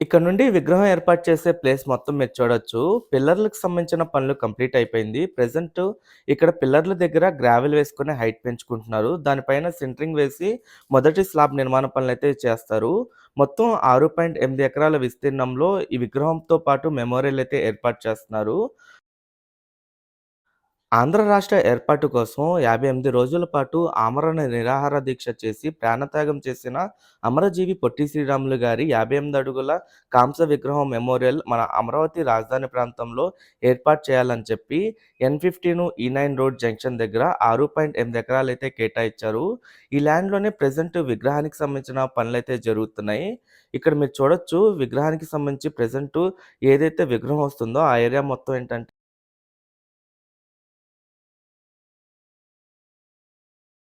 ఇక్కడ నుండి విగ్రహం ఏర్పాటు చేసే ప్లేస్ మొత్తం మీరు చూడొచ్చు. పిల్లర్‌లకు సంబంధించిన పనులు కంప్లీట్ అయిపోయింది. ప్రజెంట్ ఇక్కడ పిల్లర్ల దగ్గర గ్రావెల్ వేసుకొని హైట్ పెంచుకుంటున్నారు. దానిపైన సెంట్రింగ్ వేసి మొదటి స్లాబ్ నిర్మాణ పనులైతే చేస్తారు. మొత్తం 6.8 ఎకరాల విస్తీర్ణంలో ఈ విగ్రహంతో పాటు మెమోరియల్ అయితే ఏర్పాటు చేస్తున్నారు. ఆంధ్ర రాష్ట్ర ఏర్పాటు కోసం 58 రోజుల పాటు ఆమరణ నిరాహార దీక్ష చేసి ప్రాణత్యాగం చేసిన అమరజీవి పొట్టి శ్రీరాములు గారి 58 అడుగుల కాంస్య విగ్రహం మెమోరియల్ మన అమరావతి రాజధాని ప్రాంతంలో ఏర్పాటు చేయాలని చెప్పి ఎన్15 ఈ9 రోడ్ జంక్షన్ దగ్గర 6.8 ఎకరాలైతే కేటాయించారు. ఈ ల్యాండ్‌లోనే ప్రజెంట్ విగ్రహానికి సంబంధించిన పనులైతే జరుగుతున్నాయి. ఇక్కడ మీరు చూడొచ్చు విగ్రహానికి సంబంధించి ప్రెజెంట్ ఏదైతే విగ్రహం వస్తుందో ఆ ఏరియా మొత్తం ఏంటంటే